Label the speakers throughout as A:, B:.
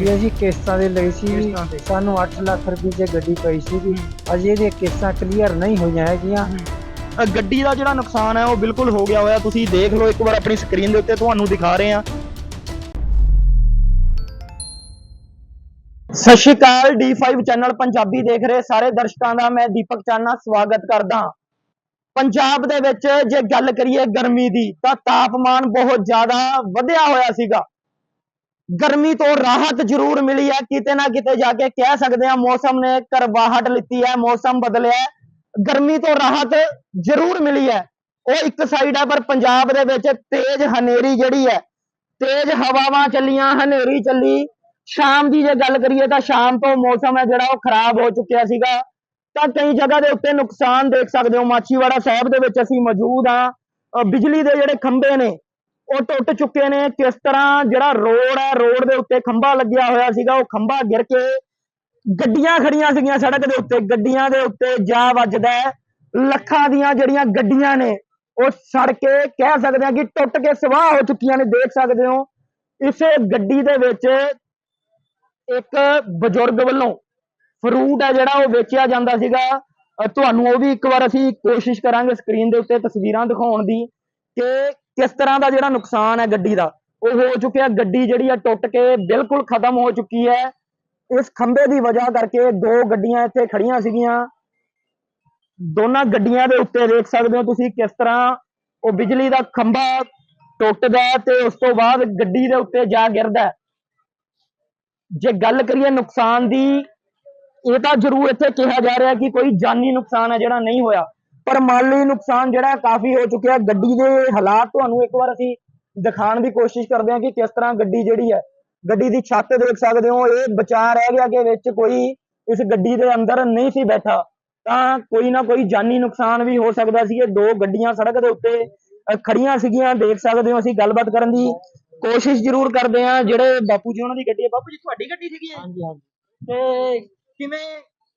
A: ਇਹ ਜੀ ਕਿਸ਼ਤਾਂ ਦੇ ਲਈ ਸੀ।
B: ਕਿਸ਼ਤਾਂ ਤੇ।
A: ਸਾਨੂੰ 8 ਲੱਖ ਰੁਪਏ ਦੀ ਗੱਡੀ ਪਈ ਸੀਗੀ। ਅਜੇ ਇਹਦੀਆਂ ਕਿਸ਼ਤਾਂ ਕਲੀਅਰ ਨਹੀਂ ਹੋਈਆਂ ਹੈਗੀਆਂ।
B: ਅ, ਗੱਡੀ ਦਾ ਜਿਹੜਾ ਨੁਕਸਾਨ ਹੈ ਉਹ ਬਿਲਕੁਲ ਹੋ ਗਿਆ ਹੋਇਆ। ਤੁਸੀਂ ਦੇਖ ਲਓ ਇੱਕ ਵਾਰ ਆਪਣੀ ਸਕਰੀਨ ਦੇ ਉੱਤੇ ਤੁਹਾਨੂੰ ਦਿਖਾ ਰਹੇ ਹਾਂ। ਸਤਿ ਸ਼੍ਰੀ ਅਕਾਲ D5 ਚੈਨਲ ਪੰਜਾਬੀ ਦੇਖ ਰਹੇ ਸਾਰੇ ਦਰਸ਼ਕਾਂ ਦਾ। ਮੈਂ ਦੀਪਕ ਚਾਨਾ ਸਵਾਗਤ ਕਰਦਾ ਹਾਂ। ਪੰਜਾਬ ਦੇ ਵਿੱਚ ਜੇ ਗੱਲ ਕਰੀਏ ਗਰਮੀ ਦੀ ਤਾਂ ਤਾਪਮਾਨ ਬਹੁਤ ਜ਼ਿਆਦਾ ਵਧਿਆ ਹੋਇਆ ਸੀਗਾ। ਗਰਮੀ ਤੋਂ ਰਾਹਤ ਜ਼ਰੂਰ ਮਿਲੀ ਹੈ। ਕਿਤੇ ਨਾ ਕਿਤੇ ਜਾ ਕੇ ਕਹਿ ਸਕਦੇ ਹਾਂ, ਮੌਸਮ ਨੇ ਕਰਵਾਹਟ ਲਿੱਤੀ ਹੈ, ਮੌਸਮ ਬਦਲਿਆ ਗਰਮੀ ਤੋਂ ਰਾਹਤ ਜ਼ਰੂਰ ਮਿਲੀ ਹੈ। ਉਹ ਇੱਕ ਸਾਈਡ ਹੈ ਪਰ ਪੰਜਾਬ ਦੇ ਵਿੱਚ ਤੇਜ਼ ਹਨੇਰੀ ਜਿਹੜੀ ਹੈ, ਤੇਜ਼ ਹਵਾਵਾਂ ਚੱਲੀਆਂ, ਹਨੇਰੀ ਚੱਲੀ। ਸ਼ਾਮ ਦੀ ਜੇ ਗੱਲ ਕਰੀਏ ਤਾਂ ਸ਼ਾਮ ਤੋਂ ਮੌਸਮ ਹੈ ਜਿਹੜਾ, ਉਹ ਖਰਾਬ ਹੋ ਚੁੱਕਿਆ ਸੀਗਾ। ਤਾਂ ਕਈ ਜਗ੍ਹਾ ਦੇ ਉੱਤੇ ਨੁਕਸਾਨ ਦੇਖ ਸਕਦੇ ਹੋ। ਮਾਛੀਵਾੜਾ ਸਾਹਿਬ ਦੇ ਵਿੱਚ ਅਸੀਂ ਮੌਜੂਦ ਹਾਂ। ਬਿਜਲੀ ਦੇ ਜਿਹੜੇ ਖੰਭੇ ਨੇ ਉਹ ਟੁੱਟ ਚੁੱਕੇ ਨੇ, ਕਿਸ ਤਰ੍ਹਾਂ ਜਿਹੜਾ ਰੋਡ ਹੈ, ਰੋਡ ਦੇ ਉੱਤੇ ਖੰਭਾ ਲੱਗਿਆ ਹੋਇਆ ਸੀਗਾ, ਉਹ ਖੰਭਾ ਗਿਰ ਕੇ ਗੱਡੀਆਂ ਖੜੀਆਂ ਸੀਗੀਆਂ ਸੜਕ ਦੇ ਉੱਤੇ, ਗੱਡੀਆਂ ਦੇ ਉੱਤੇ ਜਾ ਵੱਜਦਾ ਲੱਖਾਂ ਦੀਆਂ ਜਿਹੜੀਆਂ ਗੱਡੀਆਂ ਨੇ, ਉਹ ਸੜ ਕੇ ਕਹਿ ਸਕਦੇ ਹਾਂ ਕਿ ਟੁੱਟ ਕੇ ਸਵਾਹ ਹੋ ਚੁੱਕੀਆਂ ਨੇ, ਦੇਖ ਸਕਦੇ ਹੋ। ਇਸੇ ਗੱਡੀ ਦੇ ਵਿੱਚ ਇੱਕ ਬਜ਼ੁਰਗ ਵੱਲੋਂ ਫਰੂਟ ਹੈ ਜਿਹੜਾ ਉਹ ਵੇਚਿਆ ਜਾਂਦਾ ਸੀਗਾ। ਤੁਹਾਨੂੰ ਉਹ ਵੀ ਇੱਕ ਵਾਰ ਅਸੀਂ ਕੋਸ਼ਿਸ਼ ਕਰਾਂਗੇ ਸਕਰੀਨ ਦੇ ਉੱਤੇ ਤਸਵੀਰਾਂ ਦਿਖਾਉਣ ਦੀ ਕਿ ਕਿਸ ਤਰ੍ਹਾਂ ਦਾ ਜਿਹੜਾ ਨੁਕਸਾਨ ਹੈ ਗੱਡੀ ਦਾ? ਉਹ ਹੋ ਚੁੱਕਿਆ, ਗੱਡੀ ਜਿਹੜੀ ਆ ਟੁੱਟ ਕੇ ਬਿਲਕੁਲ ਖਤਮ ਹੋ ਚੁੱਕੀ ਹੈ। ਇਸ ਖੰਭੇ ਦੀ ਵਜ੍ਹਾ ਕਰਕੇ ਦੋ ਗੱਡੀਆਂ ਇੱਥੇ ਖੜੀਆਂ ਸੀਗੀਆਂ। ਦੋਨਾਂ ਗੱਡੀਆਂ ਦੇ ਉੱਤੇ ਦੇਖ ਸਕਦੇ ਹੋ ਤੁਸੀਂ ਕਿਸ ਤਰ੍ਹਾਂ ਉਹ ਬਿਜਲੀ ਦਾ ਖੰਭਾ ਟੁੱਟਦਾ ਤੇ ਉਸ ਤੋਂ ਬਾਅਦ ਗੱਡੀ ਦੇ ਉੱਤੇ ਜਾ ਗਿਰਦਾ ਜੇ ਗੱਲ ਕਰੀਏ ਨੁਕਸਾਨ ਦੀ, ਇਹ ਤਾਂ ਜ਼ਰੂਰ ਇੱਥੇ ਕਿਹਾ ਜਾ ਰਿਹਾ ਕਿ ਕੋਈ ਜਾਨੀ ਨੁਕਸਾਨ ਹੈ ਜਿਹੜਾ ਨਹੀਂ ਹੋਇਆ। ਪਰ ਮਾਲੀ ਨੁਕਸਾਨ ਜਿਹੜਾ ਕਾਫੀ ਹੋ ਚੁੱਕਿਆ, ਗੱਡੀ ਦੇ ਹਾਲਾਤ ਤੁਹਾਨੂੰ ਇੱਕ ਵਾਰ ਅਸੀਂ ਦਿਖਾਉਣ ਦੀ ਕੋਸ਼ਿਸ਼ ਕਰਦੇ ਹਾਂ ਕਿ ਕਿਸ ਤਰ੍ਹਾਂ ਗੱਡੀ ਜਿਹੜੀ ਹੈ, ਗੱਡੀ ਦੀ ਛੱਤ ਦੇਖ ਸਕਦੇ ਹੋ, ਇਹ ਬਚਾ ਰਹਿ ਗਿਆ ਕਿ ਵਿੱਚ ਕੋਈ ਇਸ ਗੱਡੀ ਦੇ ਅੰਦਰ ਨਹੀਂ ਸੀ ਬੈਠਾ। ਤਾਂ ਕੋਈ ਨਾ ਕੋਈ ਜਾਨੀ ਨੁਕਸਾਨ ਵੀ ਹੋ ਸਕਦਾ ਸੀ। ਇਹ ਦੋ ਗੱਡੀਆਂ ਸੜਕ ਦੇ ਉੱਤੇ ਖੜੀਆਂ ਸੀਗੀਆਂ, ਦੇਖ ਸਕਦੇ ਹੋ ਅਸੀਂ ਗੱਲਬਾਤ ਕਰਨ ਦੀ ਕੋਸ਼ਿਸ਼ ਜ਼ਰੂਰ ਕਰਦੇ ਹਾਂ। ਜਿਹੜੇ ਬਾਪੂ ਜੀ, ਉਹਨਾਂ ਦੀ ਗੱਡੀ ਹੈ। ਬਾਪੂ ਜੀ, ਤੁਹਾਡੀ ਗੱਡੀ ਸੀਗੀ
A: ਹਾਂਜੀ ਹਾਂਜੀ।
B: ਤੇ ਕਿਵੇਂ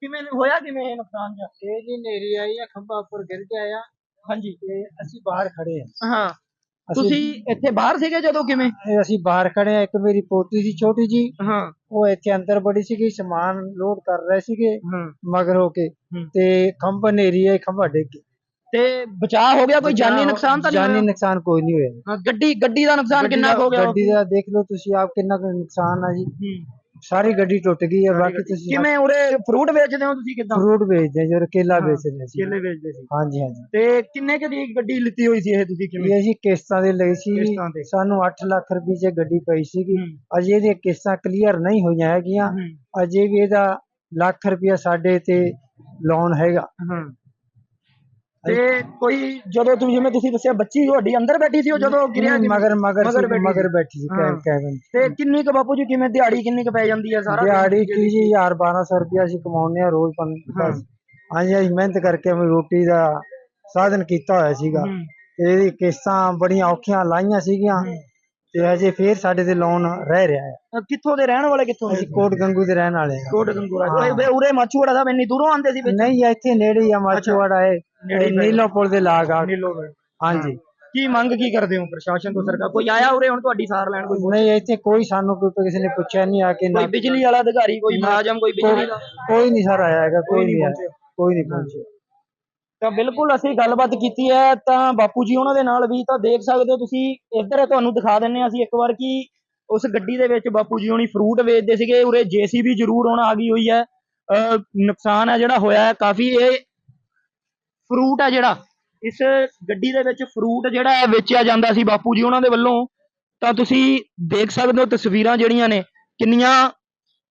B: ਕਿਵੇਂ ਹੋਇਆ ਕਿਵੇਂ ਇਹ ਨੁਕਸਾਨ ਜਾਂ?
A: ਇਹ ਜੀ ਨੇਰੀ ਆਈ ਆ ਖੰਭਾ ਉੱਪਰ ਗਿਰ ਗਿਆ ਆ
B: ਹਾਂਜੀ।
A: ਤੇ ਅਸੀਂ ਬਾਹਰ ਖੜੇ ਆ।
B: ਹਾਂ।
A: ਅਸੀਂ-
B: ਤੁਸੀਂ ਇੱਥੇ ਬਾਹਰ ਸੀਗੇ ਜਦੋਂ ਕਿਵੇਂ?
A: ਇਹ ਅਸੀਂ ਬਾਹਰ ਖੜੇ ਆ ਇੱਕ ਮੇਰੀ ਪੋਤੀ ਸੀ ਛੋਟੀ ਜੀ।
B: ਹਾਂ।
A: ਉਹ ਇੱਥੇ ਅੰਦਰ ਬੜੀ ਸੀਗੀ ਸਮਾਨ ਲੋਡ ਕਰ ਰਹੇ ਸੀਗੇ
B: ਹਾਂ।
A: ਮਗਰ ਹੋ ਕੇ।
B: ਹੂੰ।
A: ਤੇ ਖੰਭਾ ਨੇਰੀ ਹੈ ਖੰਭਾ ਡਿੱਗ ਗਿਆ
B: ਤੇ ਬਚਾਅ ਹੋ ਗਿਆ ਕੋਈ ਜਾਨੀ ਨੁਕਸਾਨ ਤਾਂ ਨਹੀਂ
A: ਜਾਨੀ
B: ਹੋਇਆ?
A: ਨੁਕਸਾਨ ਕੋਈ ਨਹੀਂ ਹੋਇਆ।
B: ਹਾਂ, ਗੱਡੀ ਗੱਡੀ ਦਾ ਨੁਕਸਾਨ
A: ਗੱਡੀ
B: ਕਿੰਨਾ
A: ਦਾ-
B: ਕੁ ਹੋ ਗਿਆ?
A: ਗੱਡੀ ਦਾ ਦੇਖ ਲਓ ਤੁਸੀਂ ਆਪ ਕਿੰਨਾ ਕੁ ਨੁਕਸਾਨ ਆ ਜੀ।
B: ਹੂੰ।
A: ਸਾਰੀ ਗੱਡੀ ਟੁੱਟ ਗਈ ਹੈ ਬਾਕੀ ਤੁਸੀਂ
B: ਕਿਵੇਂ ਉਰੇ ਫਰੂਟ ਵੇਚਦੇ ਹੋ ਤੁਸੀਂ ਕਿਦਾਂ?
A: ਫਰੂਟ ਵੇਚਦੇ ਜੋ ਕੇਲਾ
B: ਹਾਂ,
A: ਵੇਚਦੇ ਸੀ
B: ਕੇਲੇ ਵੇਚਦੇ ਸੀ।
A: ਹਾਂਜੀ ਹਾਂਜੀ।
B: ਤੇ ਕਿੰਨੇ ਕੁ ਦੀ ਗੱਡੀ ਲਿੱਤੀ ਹੋਈ ਸੀ ਇਹ ਤੁਸੀਂ ਕਿਵੇਂ?
A: ਇਹ ਜੀ ਕਿਸ਼ਤਾਂ ਦੇ ਲਈ ਸੀ।
B: ਕਿਸ਼ਤਾਂ ਤੇ।
A: ਸਾਨੂੰ 8 ਲੱਖ ਰੁਪਏ ਦੀ ਗੱਡੀ ਪਈ ਸੀਗੀ।
B: ਹੂੰ,
A: ਅਜੇ ਇਹਦੀਆਂ ਕਿਸ਼ਤਾਂ ਕਲੀਅਰ ਨਹੀਂ ਹੋਈਆਂ ਹੈਗੀਆਂ।
B: ਹੂੰ,
A: ਅਜੇ ਵੀ ਇਹਦਾ ਲੱਖ ਰੁਪਇਆ ਸਾਡੇ ਤੇ ਲੋਨ ਹੈਗਾ।
B: ਹਾਂ। ਤੇ ਕੋਈ ਜਦੋਂ ਤੁਸੀਂ ਜਿਵੇਂ ਤੁਸੀਂ ਦੱਸਿਆ ਬੱਚੀ ਤੁਹਾਡੀ ਅੰਦਰ ਬੈਠੀ ਸੀ ਉਹ ਜਦੋਂ ਗਿਰਿਆ ਕਿਵੇਂ?
A: ਮਗਰ ਮਗਰ
B: ਮਗਰ
A: ਸੀ-
B: ਬੈਠੀ
A: ਮਗਰ
B: ਸੀ।
A: ਬੈਠੀ ਸੀ
B: ਹਾਂ।
A: ਕੈਬਨ
B: ਤੇ ਕਿੰਨੀ ਕੁ ਬਾਪੂ ਜੀ ਕਿਵੇਂ ਦਿਹਾੜੀ ਕਿੰਨੀ ਕੁ ਪੈ ਜਾਂਦੀ ਹੈ ਸਾਰਾ ਦਿਨ?
A: ਦਿਹਾੜੀ ਕੀ ਜੀ 1000 1200 ਰੁਪਇਆ ਅਸੀਂ ਕਮਾਉਂਦੇ ਆ ਰੋਜ਼
B: ਹਾਂ।
A: 5 ਹਾਂਜੀ ਅਸੀਂ ਮਿਹਨਤ ਕਰਕੇ ਆਪਣੀ ਰੋਟੀ ਦਾ ਸਾਧਨ ਕੀਤਾ ਹੋਇਆ ਸੀਗਾ
B: ਹੂੰ,
A: ਤੇ ਇਹਦੀ ਕਿਸ਼ਤਾਂ ਬੜੀਆਂ ਔਖੀਆਂ ਲਾਈਆਂ ਸੀਗੀਆਂ
B: ਹੂੰ।
A: ਤੇ ਹਜੇ ਫੇਰ ਸਾਡੇ ਤੇ ਲੋਨ ਰਹਿ ਰਿਹਾ ਹੈ
B: ਅਹ ਕਿੱਥੋਂ ਦੇ ਰਹਿਣ ਵਾਲੇ ਕਿੱਥੋਂ ਦੇ?
A: ਅਸੀਂ ਕੋਟ ਗੰਗੂ ਦੇ ਰਹਿਣ ਵਾਲੇ ਹਾਂ
B: ਕੋਟ ਗੰਗੂਰਾ
A: ਹਾਂ।
B: ਉਰੇ ਉਰੇ ਮਾਛੂਵਾੜਾ ਸਾਹਿਬ ਇੰਨੀ ਦੂਰੋਂ ਆਉਂਦੇ ਸੀ ਵਿੱਚ?
A: ਨਹੀਂ ਇੱਥੇ ਨੇੜੇ ਹੀ ਆ ਮਾਚੂਵਾੜਾ ਹੈ
B: ਨੇੜੇ ਹੀ ਪੈ
A: ਨੀਲੋ ਪੁਲ ਦੇ ਲਾਗ ਆ।
B: ਨੀਲੋ।
A: ਹਾਂਜੀ।
B: ਕੀ ਮੰਗ ਕੀ ਕਰਦੇ ਹੋ ਪ੍ਰਸ਼ਾਸਨ ਤੋਂ ਸਰਕਾਰ? ਕੋਈ ਆਇਆ ਉਰੇ ਹੁਣ ਤੁਹਾਡੀ ਸਾਰ ਲੈਣ ਕੋਈ?
A: ਨਹੀਂ ਇੱਥੇ ਕੋਈ ਸਾਨੂੰ ਕੋਈ ਕਿਸੇ ਨੇ ਪੁੱਛਿਆ ਨਹੀਂ ਆ ਕੇ ਨਾ
B: ਕੋਈ ਬਿਜਲੀ ਵਾਲਾ ਅਧਿਕਾਰੀ ਕੋਈ ਮੁਲਾਜ਼ਮ ਕੋਈ ਬਿਜਲੀ ਦਾ?
A: ਕੋਈ ਨਹੀਂ ਸਰ ਆਇਆ ਹੈਗਾ ਕੋਈ ਨਹੀਂ ਆਇਆ। ਕੋਈ ਨਹੀਂ ਪਹੁੰਚਿਆ।
B: ਤਾਂ ਬਿਲਕੁਲ ਅਸੀਂ ਗੱਲਬਾਤ ਕੀਤੀ ਹੈ, ਤਾਂ ਬਾਪੂ ਜੀ ਉਹਨਾਂ ਦੇ ਨਾਲ ਵੀ ਤਾਂ ਦੇਖ ਸਕਦੇ ਹੋ ਤੁਸੀਂ, ਇੱਧਰ ਤੁਹਾਨੂੰ ਦਿਖਾ ਦਿੰਨੇ ਹਾਂ ਅਸੀਂ ਇੱਕ ਵਾਰ ਕਿ ਉਸ ਗੱਡੀ ਦੇ ਵਿੱਚ ਬਾਪੂ ਜੀ ਹੋਣੀ ਫਰੂਟ ਵੇਚਦੇ ਸੀਗੇ, ਉਰੇ ਜੀਸੀਬੀ ਜ਼ਰੂਰ ਹੁਣ ਆ ਗਈ ਹੋਈ ਹੈ। ਅਹ ਨੁਕਸਾਨ ਹੈ ਜਿਹੜਾ ਹੋਇਆ ਹੈ, ਕਾਫੀ ਇਹ ਫਰੂਟ ਹੈ ਜਿਹੜਾ, ਇਸ ਗੱਡੀ ਦੇ ਵਿੱਚ ਫਰੂਟ ਜਿਹੜਾ ਹੈ ਵੇਚਿਆ ਜਾਂਦਾ ਸੀ ਬਾਪੂ ਜੀ ਉਹਨਾਂ ਦੇ ਵੱਲੋਂ। ਤਾਂ ਤੁਸੀਂ ਦੇਖ ਸਕਦੇ ਹੋ ਤਸਵੀਰਾਂ ਜਿਹੜੀਆਂ ਨੇ, ਕਿੰਨੀਆਂ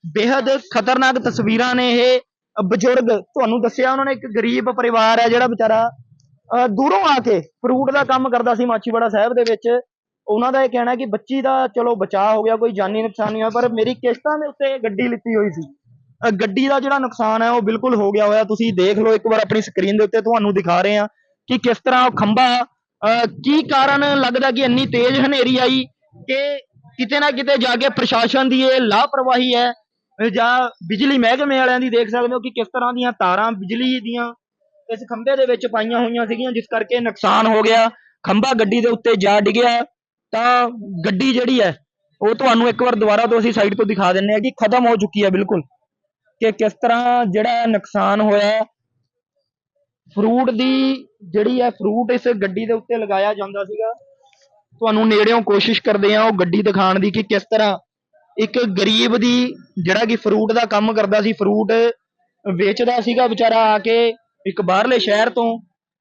B: ਬੇहद ਖਤਰਨਾਕ ਤਸਵੀਰਾਂ ਨੇ ਇਹ। ਬਜ਼ੁਰਗ ਤੁਹਾਨੂੰ ਦੱਸਿਆ ਉਹਨਾਂ ਨੇ ਇੱਕ ਗਰੀਬ ਪਰਿਵਾਰ ਹੈ ਜਿਹੜਾ ਵਿਚਾਰਾ ਦੂਰੋਂ ਆ ਕੇ ਫਰੂਟ ਦਾ ਕੰਮ ਕਰਦਾ ਸੀ ਮਾਚੀਵਾੜਾ ਸਾਹਿਬ ਦੇ ਵਿੱਚ। ਉਹਨਾਂ ਦਾ ਇਹ ਕਹਿਣਾ ਕਿ ਬੱਚੀ ਦਾ ਚਲੋ ਬਚਾਅ ਹੋ ਗਿਆ ਕੋਈ ਜਾਨੀ ਨੁਕਸਾਨ ਨਹੀਂ ਹੋਇਆ ਪਰ ਮੇਰੀ ਕਿਸ਼ਤਾਂ ਦੇ ਉੱਤੇ ਗੱਡੀ ਲਿੱਤੀ ਹੋਈ ਸੀ। ਗੱਡੀ ਦਾ ਜਿਹੜਾ ਨੁਕਸਾਨ ਹੈ ਉਹ ਬਿਲਕੁਲ ਹੋ ਗਿਆ ਹੋਇਆ। ਤੁਸੀਂ ਦੇਖ ਲਓ ਇੱਕ ਵਾਰ ਆਪਣੀ ਸਕਰੀਨ ਦੇ ਉੱਤੇ ਤੁਹਾਨੂੰ ਦਿਖਾ ਰਹੇ ਹਾਂ ਕਿ ਕਿਸ ਤਰ੍ਹਾਂ ਉਹ ਖੰਭਾ ਅ, ਕੀ ਕਾਰਨ ਲੱਗਦਾ ਕਿ ਇੰਨੀ ਤੇਜ਼ ਹਨੇਰੀ ਆਈ ਕਿ ਕਿਤੇ ਨਾ ਕਿਤੇ ਜਾ ਕੇ ਪ੍ਰਸ਼ਾਸਨ ਦੀ ਇਹ ਲਾਪਰਵਾਹੀ ਹੈ। ਜਾਂ ਬਿਜਲੀ ਮਹਿਕਮੇ ਵਾਲਿਆਂ ਦੀ ਦੇਖ ਸਕਦੇ ਹੋ ਕਿ ਕਿਸ ਤਰ੍ਹਾਂ ਦੀਆਂ ਤਾਰਾਂ ਬਿਜਲੀ ਦੀਆਂ ਇਸ ਖੰਭੇ ਦੇ ਵਿੱਚ ਪਾਈਆਂ ਹੋਈਆਂ ਸੀਗੀਆਂ, ਜਿਸ ਕਰਕੇ ਨੁਕਸਾਨ ਹੋ ਗਿਆ। ਖੰਭਾ ਗੱਡੀ ਦੇ ਉੱਤੇ ਜਾ ਡਿੱਗਿਆ, ਤਾਂ ਗੱਡੀ ਜਿਹੜੀ ਹੈ, ਉਹ ਤੁਹਾਨੂੰ ਇੱਕ ਵਾਰ ਦੁਬਾਰਾ ਤੋਂ ਅਸੀਂ ਸਾਈਡ ਤੋਂ ਦਿਖਾ ਦਿੰਨੇ ਆ ਕਿ ਖਤਮ ਹੋ ਚੁੱਕੀ ਹੈ ਬਿਲਕੁਲ। ਕਿ ਕਿਸ ਤਰ੍ਹਾਂ ਜਿਹੜਾ ਨੁਕਸਾਨ ਹੋਇਆ ਫਰੂਟ ਦੀ ਜਿਹੜੀ ਹੈ ਫਰੂਟ ਇਸ ਗੱਡੀ ਦੇ ਉੱਤੇ ਲਗਾਇਆ ਜਾਂਦਾ ਸੀਗਾ। ਤੁਹਾਨੂੰ ਨੇੜਿਓਂ ਕੋਸ਼ਿਸ਼ ਕਰਦੇ ਆ ਉਹ ਗੱਡੀ ਦਿਖਾਉਣ ਦੀ ਕਿ ਕਿਸ ਤਰ੍ਹਾਂ ਇੱਕ ਗਰੀਬ ਦੀ ਜਿਹੜਾ ਕਿ ਫਰੂਟ ਦਾ ਕੰਮ ਕਰਦਾ ਸੀ ਫਰੂਟ ਵੇਚਦਾ ਸੀਗਾ ਵਿਚਾਰਾ ਆ ਕੇ ਇੱਕ ਬਾਹਰਲੇ ਸ਼ਹਿਰ ਤੋਂ,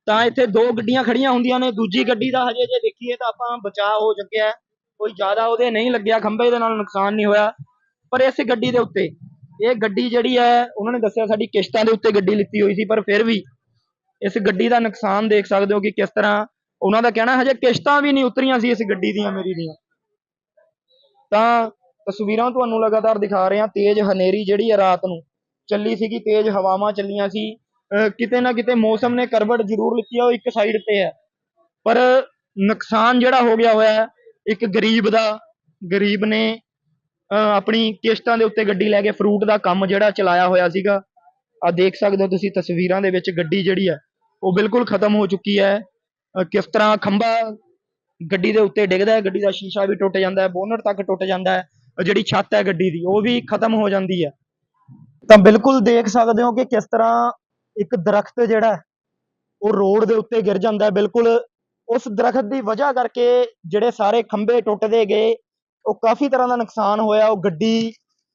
B: ਤਾਂ ਇੱਥੇ ਦੋ ਗੱਡੀਆਂ ਖੜੀਆਂ ਹੁੰਦੀਆਂ ਨੇ, ਦੂਜੀ ਗੱਡੀ ਦਾ ਹਜੇ ਜੇ ਦੇਖੀਏ ਤਾਂ ਆਪਾਂ ਬਚਾਅ ਹੋ ਚੁੱਕਿਆ ਕੋਈ ਜ਼ਿਆਦਾ ਉਹਦੇ ਨਹੀਂ ਲੱਗਿਆ, ਖੰਭੇ ਦੇ ਨਾਲ ਨੁਕਸਾਨ ਨਹੀਂ ਹੋਇਆ, ਪਰ ਇਸ ਗੱਡੀ ਦੇ ਉੱਤੇ, ਇਹ ਗੱਡੀ ਜਿਹੜੀ ਹੈ, ਉਹਨਾਂ ਨੇ ਦੱਸਿਆ ਸਾਡੀ ਕਿਸ਼ਤਾਂ ਦੇ ਉੱਤੇ ਗੱਡੀ ਲਿੱਤੀ ਹੋਈ ਸੀ, ਪਰ ਫਿਰ ਵੀ ਇਸ ਗੱਡੀ ਦਾ ਨੁਕਸਾਨ ਦੇਖ ਸਕਦੇ ਹੋ ਕਿ ਕਿਸ ਤਰ੍ਹਾਂ ਉਹਨਾਂ ਦਾ ਕਹਿਣਾ ਹਜੇ ਕਿਸ਼ਤਾਂ ਵੀ ਨਹੀਂ ਉਤਰੀਆਂ ਸੀ ਇਸ ਗੱਡੀ ਦੀਆਂ, ਮੇਰੀ ਦੀਆਂ। ਤਾਂ ਤਸਵੀਰਾਂ ਤੁਹਾਨੂੰ ਲਗਾਤਾਰ ਦਿਖਾ ਰਹੇ ਹਾਂ। ਤੇਜ਼ ਹਨੇਰੀ ਜਿਹੜੀ ਹੈ ਰਾਤ ਨੂੰ ਚੱਲੀ ਸੀਗੀ, ਤੇਜ਼ ਹਵਾਵਾਂ ਚੱਲੀਆਂ ਸੀ। ਅਹ ਕਿਤੇ ਨਾ ਕਿਤੇ ਮੌਸਮ ਨੇ ਕਰਵਟ ਜ਼ਰੂਰ ਲਿੱਤੀ ਹੈ ਉਹ ਇੱਕ ਸਾਈਡ ਤੇ ਹੈ। ਪਰ ਨੁਕਸਾਨ ਜਿਹੜਾ ਹੋ ਗਿਆ ਹੋਇਆ ਇੱਕ ਗਰੀਬ ਦਾ, ਗਰੀਬ ਨੇ, ਅਹ ਆਪਣੀ ਕਿਸ਼ਤਾਂ ਦੇ ਉੱਤੇ ਗੱਡੀ ਲੈ ਕੇ ਫਰੂਟ ਦਾ ਕੰਮ ਜਿਹੜਾ ਚਲਾਇਆ ਹੋਇਆ ਸੀਗਾ। ਆ ਦੇਖ ਸਕਦੇ ਹੋ ਤੁਸੀਂ ਤਸਵੀਰਾਂ ਦੇ ਵਿੱਚ ਗੱਡੀ ਜਿਹੜੀ ਹੈ, ਉਹ ਬਿਲਕੁਲ ਖਤਮ ਹੋ ਚੁੱਕੀ ਹੈ। ਕਿਸ ਤਰ੍ਹਾਂ ਖੰਭਾ ਗੱਡੀ ਦੇ ਉੱਤੇ ਡਿੱਗਦਾ ਹੈ, ਗੱਡੀ ਦਾ ਸ਼ੀਸ਼ਾ ਵੀ ਟੁੱਟ ਜਾਂਦਾ ਹੈ, ਬੋਨਟ ਤੱਕ ਟੁੱਟ ਜਾਂਦਾ ਹੈ। ਜਿਹੜੀ ਛੱਤ ਹੈ ਗੱਡੀ ਦੀ ਉਹ ਵੀ ਖਤਮ ਹੋ ਜਾਂਦੀ ਹੈ। ਤਾਂ ਬਿਲਕੁਲ ਦੇਖ ਸਕਦੇ ਹੋ ਕਿ ਕਿਸ ਤਰ੍ਹਾਂ ਇੱਕ ਦਰਖਤ ਜਿਹੜਾ ਉਹ ਰੋਡ ਦੇ ਉੱਤੇ ਗਿਰ ਜਾਂਦਾ ਹੈ। ਬਿਲਕੁਲ ਉਸ ਦਰਖਤ ਦੀ ਵਜ੍ਹਾ ਕਰਕੇ ਜਿਹੜੇ ਸਾਰੇ ਖੰਭੇ ਟੁੱਟਦੇ ਗਏ ਉਹ ਕਾਫੀ ਤਰ੍ਹਾਂ ਦਾ ਨੁਕਸਾਨ ਹੋਇਆ। ਉਹ ਗੱਡੀ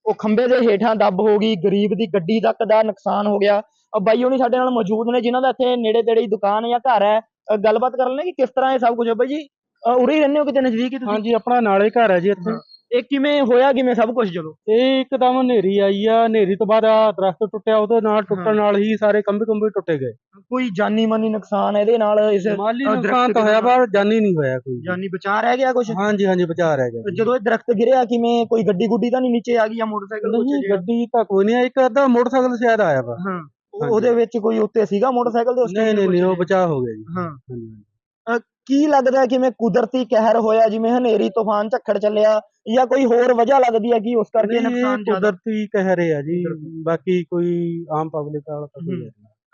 B: ਉਹ ਖੰਭੇ ਦੇ ਹੇਠਾਂ ਦੱਬ ਹੋ ਗਈ ਗਰੀਬ ਦੀ ਗੱਡੀ ਤੱਕ ਦਾ ਨੁਕਸਾਨ ਹੋ ਗਿਆ। ਅਹ ਬਾਈ ਹੋਣੀ ਸਾਡੇ ਨਾਲ ਮੌਜੂਦ ਨੇ ਜਿਨ੍ਹਾਂ ਦਾ ਇੱਥੇ ਨੇੜੇ ਤੇੜੇ ਹੀ ਦੁਕਾਨ ਜਾਂ ਘਰ ਹੈ। ਗੱਲਬਾਤ ਕਰ ਲੈਣੇ ਕਿ ਕਿਸ ਤਰ੍ਹਾਂ ਇਹ ਸਭ ਕੁਝ ਹੈ ਬਾਈ ਜੀ? ਉਰੇ ਹੀ ਰਹਿੰਦੇ ਹੋ ਕਿਤੇ ਨਜ਼ਦੀਕ ਹੀ ਤੁਸੀਂ?
A: ਹਾਂਜੀ ਆਪਣਾ ਨਾਲੇ ਘਰ ਹੈ ਜੀ ਇੱਥੇ।
B: ਇਹ ਕਿਵੇਂ ਹੋਇਆ ਕਿਵੇਂ ਸਭ ਕੁਝ ਜਦੋਂ
A: ਇਹ ਇੱਕਦਮ ਹਨੇਰੀ ਆਈ ਆ ਹਨੇਰੀ ਤੋਂ ਬਾਅਦ ਆ ਦਰਖਤ ਟੁੱਟਿਆ ਉਹਦੇ ਨਾਲ ਟੁੱਟਣ ਨਾਲ ਹੀ ਸਾਰੇ ਕੰਬੇ ਕੰਬੇ ਟੁੱਟੇ ਗਏ
B: ਕੋਈ ਜਾਨੀ ਮਾਨੀ ਨੁਕਸਾਨ ਇਹਦੇ ਨਾਲ ਇਸ
A: ਮਾਲੀ ਨੁਕਸਾਨ
B: ਦਰਖਤ
A: ਤਾਂ ਹੋਇਆ ਪਰ ਜਾਨੀ ਨਹੀਂ ਹੋਇਆ ਕੋਈ
B: ਜਾਨੀ ਬਚਾ ਰਹਿ ਗਿਆ ਕੁਝ
A: ਹਾਂਜੀ ਹਾਂਜੀ ਬਚਾ ਰਹਿ ਗਿਆ ਜੀ।
B: ਜਦੋਂ ਇਹ ਦਰਖਤ ਗਿਰਿਆ ਕਿਵੇਂ ਕੋਈ ਗੱਡੀ ਗੁੱਡੀ ਤਾਂ ਨਹੀਂ ਨੀਚੇ ਆ ਗਈ ਜਾਂ ਮੋਟਰਸਾਈਕਲ
A: ਨਹੀਂ? ਗੱਡੀ ਤਾਂ ਕੋਈ ਨਹੀਂ ਇੱਕ ਅੱਧਾ ਮੋਟਰਸਾਈਕਲ ਸ਼ਾਇਦ ਆਇਆ ਵਾ
B: ਹਾਂ ਉਹ-
A: ਹਾਂਜੀ।
B: ਉਹਦੇ ਵਿੱਚ ਕੋਈ ਉੱਤੇ ਸੀਗਾ ਮੋਟਰਸਾਈਕਲ ਦੇ ਉਸ
A: ਨਹੀਂ
B: time
A: ਨਹੀਂ ਨਹੀਂ ਉਹ? ਬਚਾ ਹੋ ਗਿਆ ਜੀ
B: ਹਾਂ
A: ਹਾਂਜੀ ਹਾਂਜੀ।
B: ਕੀ ਲੱਗਦਾ ਕਿਵੇਂ ਕੁਦਰਤੀ ਕਹਿਰ ਹੋਇਆ ਜਿਵੇਂ ਹਨੇਰੀ ਤੂਫਾਨ ਝੱਖੜ ਚੱਲਿਆ ਜਾਂ ਕੋਈ ਹੋਰ ਵਜ੍ਹਾ ਲੱਗਦੀ ਹੈ ਕਿ ਉਸ ਕਰਕੇ ਨੁਕਸਾਨ ਜ਼ਿਆਦਾ?
A: ਕੁਦਰਤੀ ਕਹਿ ਰਹੇ ਜੀ। ਬਾਕੀ ਕੋਈ ਆਮ ਪਬਲਿਕ ਵਾਲਾ ਤਾਂ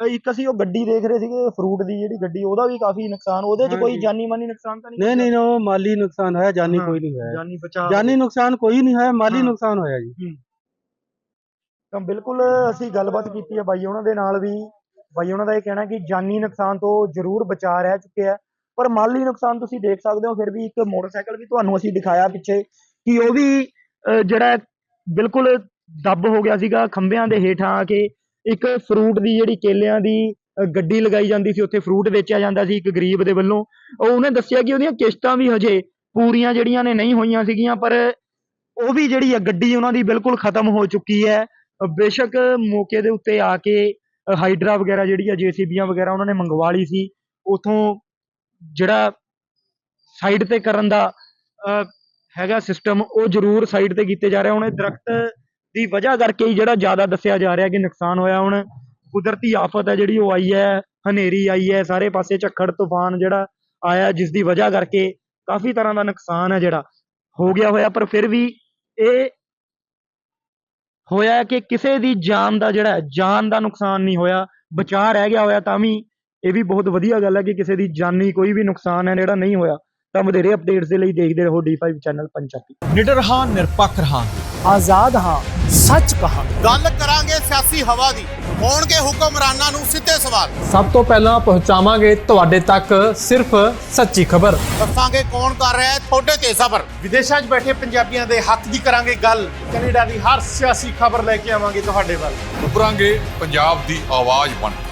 A: ਕੋਈ
B: ਇੱਕ ਅਸੀਂ ਉਹ ਗੱਡੀ ਦੇਖ ਰਹੇ ਸੀਗੇ ਫਰੂਟ ਦੀ ਜਿਹੜੀ ਗੱਡੀ ਉਹਦਾ ਵੀ ਕਾਫੀ ਨੁਕਸਾਨ ਉਹਦੇ 'ਚ ਕੋਈ। ਜਾਨੀ ਮਾਨੀ ਨੁਕਸਾਨ ਤਾਂ ਨਹੀਂ
A: ਨਹੀਂ ਨਹੀਂ ਉਹ ਮਾਲੀ ਨੁਕਸਾਨ ਹੋਇਆ ਜਾਨੀ ਕੋਈ ਨਹੀਂ ਹੋਇਆ।
B: ਜਾਨੀ ਬਚਾ
A: ਜਾਨੀ ਨੁਕਸਾਨ ਕੋਈ ਨਹੀਂ ਹੋਇਆ ਮਾਲੀ। ਨੁਕਸਾਨ ਹੋਇਆ ਜੀ।
B: ਤਾਂ ਬਿਲਕੁਲ ਅਸੀਂ ਗੱਲਬਾਤ ਕੀਤੀ ਹੈ ਬਾਈ ਉਹਨਾਂ ਦੇ ਨਾਲ ਵੀ। ਬਾਈ ਉਹਨਾਂ ਦਾ ਇਹ ਕਹਿਣਾ ਕਿ ਜਾਨੀ ਨੁਕਸਾਨ ਤੋਂ ਜ਼ਰੂਰ ਬਚਾ ਰਹਿ ਚੁੱਕਿਆ ਪਰ ਮਾਲੀ ਨੁਕਸਾਨ ਤੁਸੀਂ ਦੇਖ ਸਕਦੇ ਹੋ ਫਿਰ ਵੀ ਇੱਕ ਮੋਟਰਸਾਈਕਲ ਵੀ ਤੁਹਾਨੂੰ ਅਸੀਂ ਦਿਖਾਇਆ ਪਿੱਛੇ ਕਿ ਉਹ ਵੀ ਅਹ, ਜਿਹੜਾ ਬਿਲਕੁਲ ਦੱਬ ਹੋ ਗਿਆ ਸੀਗਾ ਖੰਭਿਆਂ ਦੇ ਹੇਠਾਂ ਆ ਕੇ। ਇੱਕ ਫਰੂਟ ਦੀ ਜਿਹੜੀ ਕੇਲਿਆਂ ਦੀ ਗੱਡੀ ਲਗਾਈ ਜਾਂਦੀ ਸੀ ਉੱਥੇ ਫਰੂਟ ਵੇਚਿਆ ਜਾਂਦਾ ਸੀ ਇੱਕ ਗਰੀਬ ਦੇ ਵੱਲੋਂ। ਉਹ ਉਹਨੇ ਦੱਸਿਆ ਕਿ ਉਹਦੀਆਂ ਕਿਸ਼ਤਾਂ ਵੀ ਹਜੇ ਪੂਰੀਆਂ ਜਿਹੜੀਆਂ ਨੇ ਨਹੀਂ ਹੋਈਆਂ ਸੀਗੀਆਂ ਪਰ ਉਹ ਵੀ ਜਿਹੜੀ ਹੈ ਗੱਡੀ ਉਹਨਾਂ ਦੀ ਬਿਲਕੁਲ ਖਤਮ ਹੋ ਚੁੱਕੀ ਹੈ। ਬੇਸ਼ੱਕ ਮੌਕੇ ਦੇ ਉੱਤੇ ਆ ਕੇ ਹਾਈਡਰਾ ਵਗੈਰਾ ਜਿਹੜੀ ਆ ਜੀਸੀਬੀਆਂ ਵਗੈਰਾ ਉਹਨਾਂ ਨੇ ਮੰਗਵਾ ਲਈ ਸੀ। ਉਥੋਂ ਜਿਹੜਾ ਸਾਈਡ ਤੇ ਕਰਨ ਦਾ ਅਹ, ਹੈਗਾ ਸਿਸਟਮ ਉਹ ਜ਼ਰੂਰ ਸਾਈਡ ਤੇ ਕੀਤੇ ਜਾ ਰਿਹਾ ਹੁਣ ਇਹ ਦਰਖਤ ਦੀ ਵਜ੍ਹਾ ਕਰਕੇ ਹੀ ਜਿਹੜਾ ਜ਼ਿਆਦਾ ਦੱਸਿਆ ਜਾ ਰਿਹਾ ਕਿ ਨੁਕਸਾਨ ਹੋਇਆ ਹੁਣ। ਕੁਦਰਤੀ ਆਫਤ ਹੈ ਜਿਹੜੀ ਉਹ ਆਈ ਹੈ ਹਨੇਰੀ ਆਈ ਹੈ ਸਾਰੇ ਪਾਸੇ ਝੱਖੜ ਤੂਫਾਨ ਜਿਹੜਾ ਆਇਆ ਜਿਸ ਦੀ ਵਜ੍ਹਾ ਕਰਕੇ ਕਾਫੀ ਤਰ੍ਹਾਂ ਦਾ ਨੁਕਸਾਨ ਹੈ ਜਿਹੜਾ। ਹੋ ਗਿਆ ਹੋਇਆ ਪਰ ਫਿਰ ਵੀ ਇਹ ਹੋਇਆ ਕਿ ਕਿਸੇ ਦੀ ਜਾਨ ਦਾ ਜਿਹੜਾ ਹੈ, ਜਾਨ ਦਾ ਨੁਕਸਾਨ ਨਹੀਂ ਹੋਇਆ। ਬਚਾਅ ਰਹਿ ਗਿਆ ਹੋਇਆ ਤਾਂ ਵੀ ਇਹ ਵੀ ਬਹੁਤ ਵਧੀਆ ਗੱਲ ਹੈ ਕਿ ਕਿਸੇ ਦੀ ਜਾਨੀ ਕੋਈ ਵੀ ਨੁਕਸਾਨ ਹੈ ਜਿਹੜਾ ਨਹੀਂ ਹੋਇਆ ਤਾਂ ਵਧੇਰੇ ਅਪਡੇਟਸ ਦੇ ਲਈ ਦੇਖਦੇ ਰਹੋ D5 ਚੈਨਲ ਪੰਜਾਬੀ।
C: ਨਿਡਰ ਹਾਂ ਨਿਰਪੱਖ ਰਹਾਂ
D: ਆਜ਼ਾਦ ਹਾਂ ਸੱਚ ਕਹਾਂ
E: ਗੱਲ ਕਰਾਂਗੇ ਸਿਆਸੀ ਹਵਾ ਦੀ। ਹੋਣਗੇ ਹੁਕਮਰਾਨਾਂ ਨੂੰ ਸਿੱਧੇ ਸਵਾਲ।
D: ਸਭ ਤੋਂ ਪਹਿਲਾਂ ਪਹੁੰਚਾਵਾਂਗੇ ਤੁਹਾਡੇ ਤੱਕ ਸਿਰਫ ਸੱਚੀ ਖਬਰ।
E: ਦੱਸਾਂਗੇ ਕੌਣ ਕਰ ਰਿਹਾ ਹੈ ਤੁਹਾਡੇ ਤੇ ਸਬਰ।
C: ਵਿਦੇਸ਼ਾਂ 'ਚ ਬੈਠੇ ਪੰਜਾਬੀਆਂ ਦੇ ਹੱਕ ਦੀ ਕਰਾਂਗੇ ਗੱਲ। ਕੈਨੇਡਾ ਦੀ ਹਰ ਸਿਆਸੀ ਖਬਰ ਲੈ ਕੇ ਆਵਾਂਗੇ ਤੁਹਾਡੇ ਵੱਲ।
F: ਉਭਰਾਂਗੇ ਪੰਜਾਬ ਦੀ ਆਵਾਜ਼ ਬਣ ਕੇ।